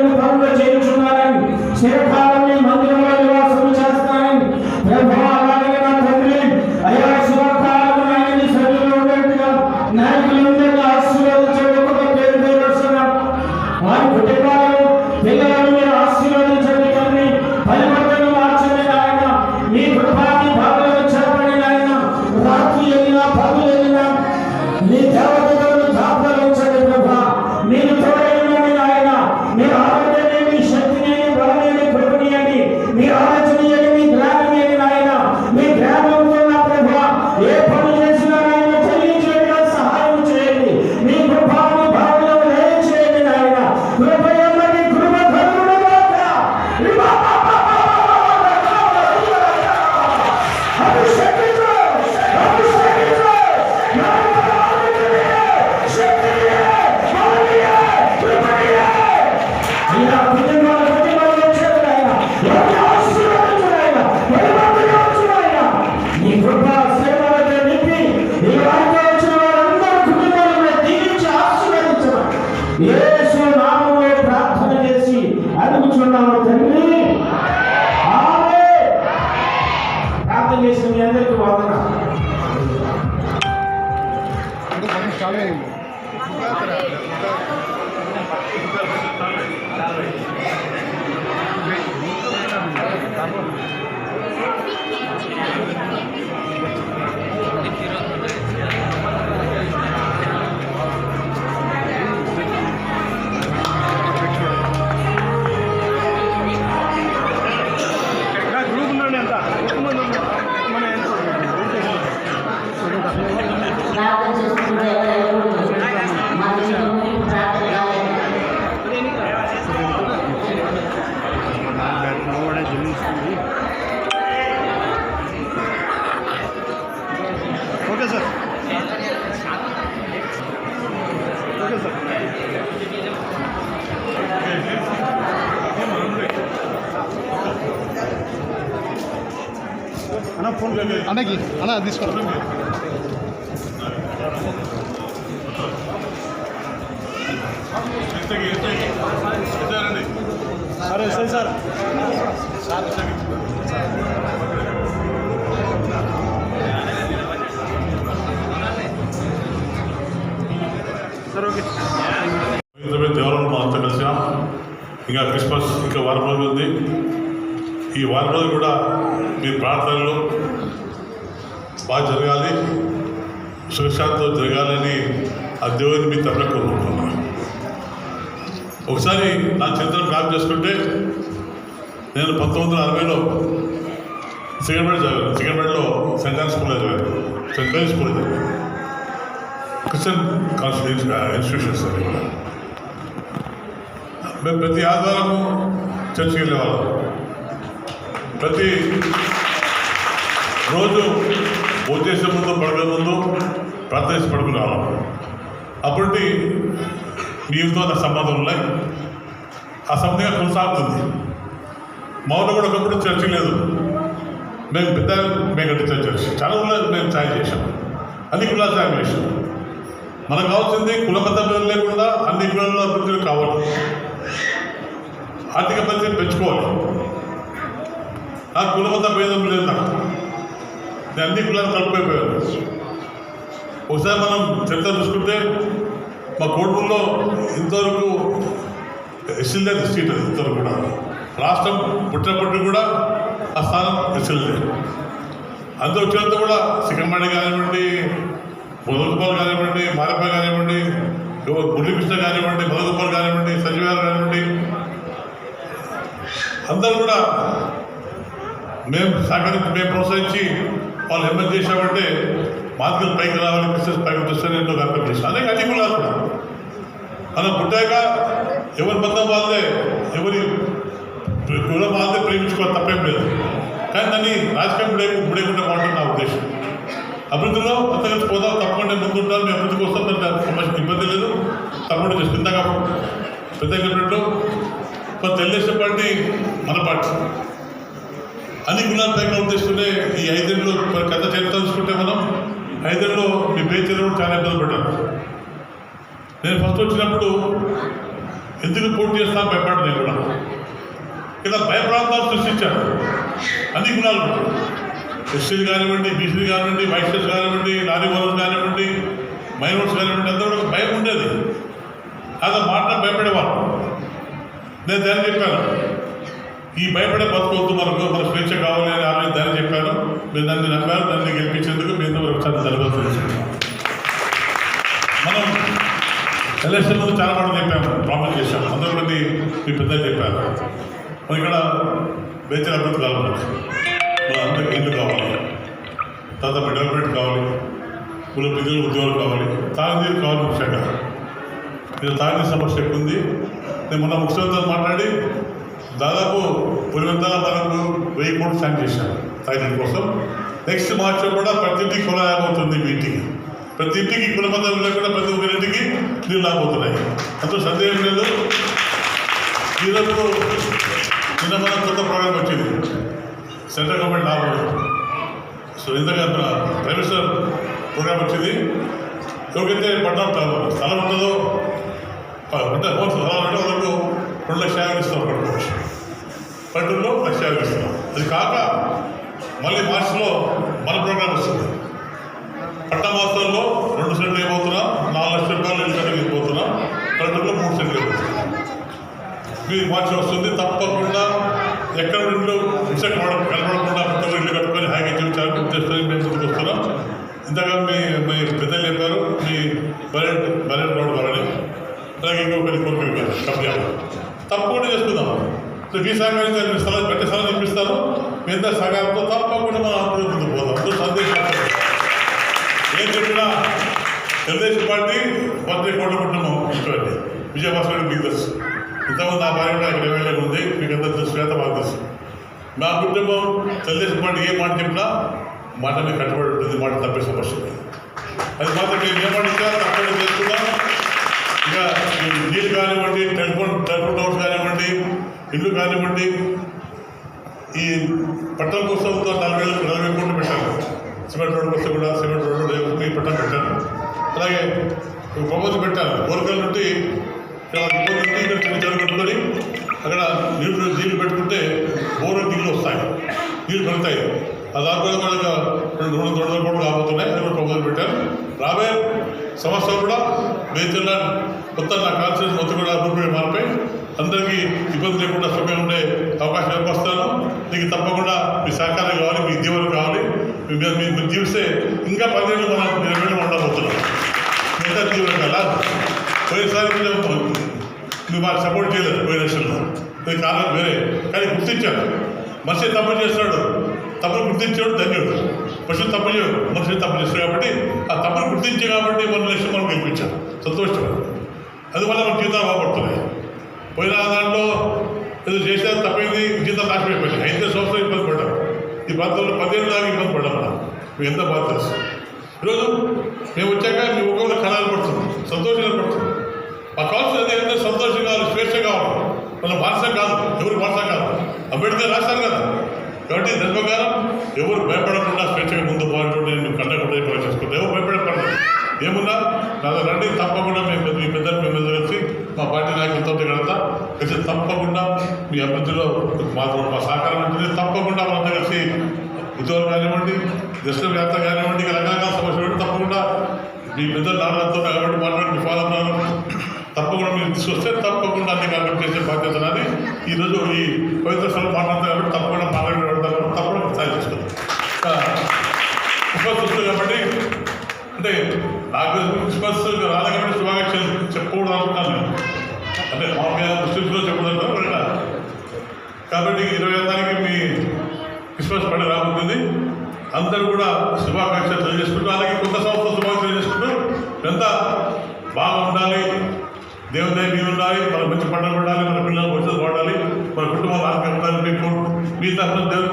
చేయలేని పనులు చేయించున్నారని చిరకాలం మందిరంలో అన్నకి అన్న తీసుకోండి సరే సరే సార్. సార్ ఓకే ఇరవై దేవరం అంతా కలిసాం ఇంకా క్రిస్మస్ ఇంకా వారం రోజులు ఉంది. ఈ వారం రోజులు కూడా మీ ప్రార్థనలు బాగా జరగాలి సుఖశాంతితో జరగాలని ఆ దేవుని మీ తరఫున కోరుకుంటున్నా ఒకసారి నా చరిత్ర జ్ఞాపకం చేసుకుంటే నేను పంతొమ్మిది వందల అరవైలో సెకండ్ చదివాను. సిగంబేడలో సెంట్రల్ స్కూల్లో చదివాను. సెంట్రల్ స్కూల్లో చదివాను. క్రిస్టియన్ కాన్స్టిట్యూన్స్ ఇన్స్టిట్యూషన్స్ అని కూడా. మేము ప్రతి ఆదివారము చర్చికి వెళ్ళేవాళ్ళం. ప్రతి రోజు వచ్చేసే ముందు పడక ముందు ప్రార్థన చేసి పడుకునే అప్పటి మీతో నా సంబంధం ఉన్నాయి. ఆ సంబంధంగా కొనసాగుతుంది. మా కూడా ఒకప్పుడు చర్చి లేదు. మేము పెద్ద మేము కట్టించే చర్చి. చాలా ఊళ్ళో మేము సాయం చేశాం. అన్ని కులాలు సాయం చేశాం. మనకు కావాల్సింది కులబద్ధం లేకుండా అన్ని కులాల్లో అభివృద్ధులు కావాలి. ఆర్థిక పరిస్థితి పెంచుకోవాలి. నాకు కులబద్ధ భేదం లేదు నాకు. నేను అన్ని కులాలు కలిపిపోయాను ఒకసారి మనం చరిత్ర చూసుకుంటే మా కోటూరులో ఇంతవరకు ఎస్ఎల్ఏ సీట్ అది ఇంతవరకు కూడా. రాష్ట్రం పుట్టినప్పటికీ కూడా ఆ స్థానం ఎస్ఎల్ఏ అందులో వచ్చినంత కూడా సికంబాడి కానివ్వండి మొదలుగోపాల్ కానివ్వండి మారప్ప కానివ్వండి మురళీకృష్ణ కానివ్వండి మొదలుగోపాల్ కానివ్వండి సజీవారు కానివ్వండి అందరూ కూడా మేము సహకరించి మేము ప్రోత్సహించి వాళ్ళు ఎంఎల్ చేసామంటే మార్కులు పైకి రావాలి బిజినెస్ పైకి వస్తే ఎన్నో అర్థం చేశాను అదే అన్ని కులాలు కూడా మనం పుట్టాక ఎవరి బంధం వాళ్ళే ఎవరి కులం వాళ్ళే ప్రేమించుకోవాలి తప్పేం లేదు కానీ దాన్ని రాజకీయం లేకుండా ముడేకుండా బాగుంటుంది నా ఉద్దేశం అభివృద్ధిలో అంత పోదాం తప్పకుండా ముందుంటాను మేము అభివృద్ధికి వస్తాం దానికి సమస్య ఇబ్బంది లేదు తప్పకుండా చేసి ఇందాక పెద్ద తెలియజేసే పార్టీ మన పార్టీ అన్ని కులాల పైన ఉద్దేశిస్తుంటే ఈ ఐదేళ్ళు కథ చరిత్ర మనం ఐదేళ్ళలో మీ పేరు చాలా ఇబ్బంది పడ్డాను. నేను ఫస్ట్ వచ్చినప్పుడు ఎందుకు పోటీ చేస్తా భయపడ్డా నేను కూడా. ఇలా భయప్రాంతాలు సృష్టించాను. అన్ని గుణాలు. ఎస్సీలు కానివ్వండి బీసీలు కానివ్వండి వైశ్యస్ కానివ్వండి నారీ వరస్ కానివ్వండి మైనార్స్ కానివ్వండి అందరూ కూడా భయం ఉండేది. అలా మాట భయపడేవారు నేను దాన్ని చెప్పాను. ఈ భయపడే బతుకొద్దు మనకు మన స్వేచ్ఛ కావాలి అని ఆమె దాన్ని చెప్పాను మీరు నన్ను నమ్మారు నన్ను గెలిపించేందుకు మీరు ఒకసారి జరగదు మనం ఎలక్షన్ ముందు చాలా మంది చెప్పాము ప్రామిస్ చేశాము. అందరూ మంది మీ పెద్దలు చెప్పారు. మరి ఇక్కడ బేచర్ అభివృద్ధి కావాలి. అందరికీ అందరికి ఇల్లు కావాలి. తర్వాత డెవలప్మెంట్ కావాలి. కుల ప్రజలు ఉద్యోగాలు కావాలి. తాగునీరు కావాలి ముఖ్యంగా. ఇది తాగునీరు సమస్య ఎక్కువ ఉంది. నేను మొన్న ముఖ్యమంత్రితో మాట్లాడి దాదాపు పులివెందల మనకు వెయ్యి కోట్లు స్టాండ్ చేశాను రైతుల కోసం. నెక్స్ట్ మార్చ్ కూడా ప్రతి ఇంటికి కుల రాబోతుంది మీ ఇంటికి. ప్రతి ఇంటికి కులబంధం లేకుండా ప్రతి ఒక్కరింటికి నీళ్ళు రాబోతున్నాయి అందులో సందేహం లేదు. ఈరోజు నిన్న మన కొత్త ప్రోగ్రామ్ వచ్చింది. సెంట్రల్ గవర్నమెంట్ లాభం సో ఇంతగా మన ప్రైవేట్ ప్రోగ్రామ్ వచ్చింది. ఎవరికైతే పట్టణం స్థలం ఉంటుందో అంటే స్థలాలు అంటే వాళ్ళకు రెండు లక్షల యాభై ఇస్తాం పట్టుకోవచ్చు పల్లెటూరులో ప్రఖ్యాపిస్తున్నాం అది కాక మళ్ళీ మార్చిలో మన ప్రోగ్రామ్ వస్తుంది. పట్ట మాసంలో రెండు సెంట్లు అయిపోతున్నాం నాలుగు లక్షల రూపాయలు ఇల్లు కట్టకి పోతున్నాం పల్లెటూరులో మూడు సెంట్లు అయిపోతున్నాం మీరు మార్చి వస్తుంది. తప్పకుండా ఎక్కడ ఇంట్లో ఇన్సెక్ట్ వాడడం కనపడకుండా ప్రతి ఒక్కరు ఇల్లు కట్టుకొని హాయిగా జీవించాలని ఉద్దేశంతో మేము ముందుకు వస్తున్నాం ఇంతగా మీ మీ పెద్దలు చెప్పారు మీ బలెట్ బలెట్ రోడ్ వాళ్ళని అలాగే ఇంకొకరి కోరిక కబ్జాలు తప్పకుండా చేసుకుందాం సో మీ సహకరించి స్థలం పెద్ద స్థలం చూపిస్తాను మీ అందరి సహకారంతో తప్పకుండా మనం అభివృద్ధి ముందుకు పోదాం. అందులో సందేశం ఏం చెప్పినా తెలుగుదేశం పార్టీ మంత్రి కోట్ల కుటుంబం ఇటువంటి విజయభాస్కర్ మీకు తెలుసు. ఇంతమంది ఆ భార్య కూడా ఇక్కడ ఇరవై ఉంది. మీకు అందరూ తెలుసు శ్వేత బాగా తెలుసు. మా కుటుంబం తెలుగుదేశం పార్టీ ఏ మాట చెప్పినా మాట మీద కట్టుబడి ఉంటుంది మాట తప్పే సమస్య అది మాత్రం మేము ఏ తప్పకుండా చేసుకుందాం ఇక ఈ నీళ్ళు కానివ్వండి టెలిఫోన్ టెలిఫోన్ టవర్స్ కానివ్వండి ఇల్లు ఈ పట్టణం కోసం ఒక నలభై వేలు నలభై కోట్లు పెట్టాను సిమెంట్ రోడ్డు కోసం కూడా సిమెంట్ రోడ్డు ఈ పట్టణం పెట్టాను అలాగే ఒక పెట్టాను బోర్కల్ నుండి ఇక్కడ నుండి ఇక్కడ చిన్న చెరువు పెట్టుకొని అక్కడ నీళ్ళు నీళ్ళు పెట్టుకుంటే బోరు నీళ్ళు వస్తాయి. నీళ్ళు పెడతాయి ఆ దానిపై కూడా రెండు రెండు రెండు వందల కోట్లు కాబోతున్నాయి. అది కూడా ప్రపోజల్ పెట్టాను రాబోయే సంవత్సరం కూడా మేజర్లా మొత్తం నా కాన్ఫరెన్స్ మొత్తం కూడా రూపాయలు మారిపోయి అందరికీ ఇబ్బంది లేకుండా సమయం ఉండే అవకాశం ఏర్పరుస్తాను మీకు తప్పకుండా మీ సహకారం కావాలి మీ దీవెన కావాలి. మీరు మీరు జీవిస్తే ఇంకా పదిహేను మనం ఇరవై ఉండబోతున్నాం. మిగతా దీవెన కదా? పోయినసారి మీరు మాకు సపోర్ట్ చేయలేదు పోయిన లక్షల్లో ఇది కారణం వేరే. కానీ గుర్తించాడు మనిషి తప్పు చేస్తున్నాడు. తప్పులు గుర్తించాడు ధన్యుడు. మనిషి తప్పు చేయడు మనిషి తప్పు చేస్తాడు కాబట్టి ఆ తప్పులు గుర్తించే కాబట్టి మన లక్ష్యం మనం గెలిపించాం. సంతోషం. అది మన జీవితాలు బాగుపడుతున్నాయి. పోయిన దాంట్లో ఏదో చేసినా తప్పింది జీతం నాశమైపోయింది ఐదు సంవత్సరాలు ఇబ్బంది పడ్డాం. ఈ ప్రాంతంలో పదిహేను దాకా ఇబ్బంది పడ్డాం మనం. మీకు ఎంత బాధ తెలుసు. ఈరోజు మేము వచ్చాక మీ ముఖంలో కళలు పడుతుంది సంతోషంగా పడుతుంది ఆ కావాల్సింది ఎంత సంతోషం కావాలి స్వేచ్ఛ కావాలి మన భాష కాదు ఎవరు భాష కాదు. అంబేద్కర్ రాశారు కదా. కాబట్టి దాని ప్రకారం ఎవరు భయపడకుండా స్వేచ్ఛగా ముందు పోవాలంటే నేను కళ్ళకుండా చేసుకుంటాను ఎవరు భయపడకూడదు ఏమున్నా? నా రండి తప్పకుండా మేము పెద్ద- మీ పెద్దలు మేము కలిసి మా పార్టీ నాయకులతో కడతా అయితే తప్పకుండా మీ అభివృద్ధిలో మాత్రం మా సహకారం ఉంటుంది. తప్పకుండా మనంతా కలిసి ఉద్యోగం కానివ్వండి దర్శన వ్యాప్త కానివ్వండి రకరకాల సమస్యలు తప్పకుండా మీ పెద్దలు నాన్నతో కాబట్టి మాట్లాడి మీ ఫాదర్ నాన్న తప్పకుండా మీరు తీసుకొస్తే తప్పకుండా అన్ని కార్యక్రమం చేసే బాధ్యత నాది. ఈరోజు ఈ పవిత్ర స్థలం మాట్లాడతారు కాబట్టి తప్పకుండా మాట్లాడి పెడతారు తప్పకుండా సాయం చేస్తారు క్రిస్మస్ వస్తుంది కాబట్టి అంటే నాకు క్రిస్మస్ రాలే కాబట్టి శుభాకాంక్షలు చెప్పకూడదు అనుకుంటాను నేను అంటే మామూలుగా ముస్లింస్లో చెప్పకూడదు ఎవరైనా కాబట్టి ఇరవై తారీఖు మీ క్రిస్మస్ పండుగ రాబోతుంది. అందరూ కూడా శుభాకాంక్షలు తెలియజేసుకుంటూ అలాగే కొత్త సంవత్సరం శుభాకాంక్షలు తెలియజేసుకుంటూ ఎంత బాగా ఉండాలి దేవుని మీరు ఉండాలి మన మంచి పండుగ ఉండాలి మన పిల్లలు మంచిది వాడాలి మన కుటుంబాలు ఆరోగ్యంగా ఉండాలి మీ తరఫున దేవుడు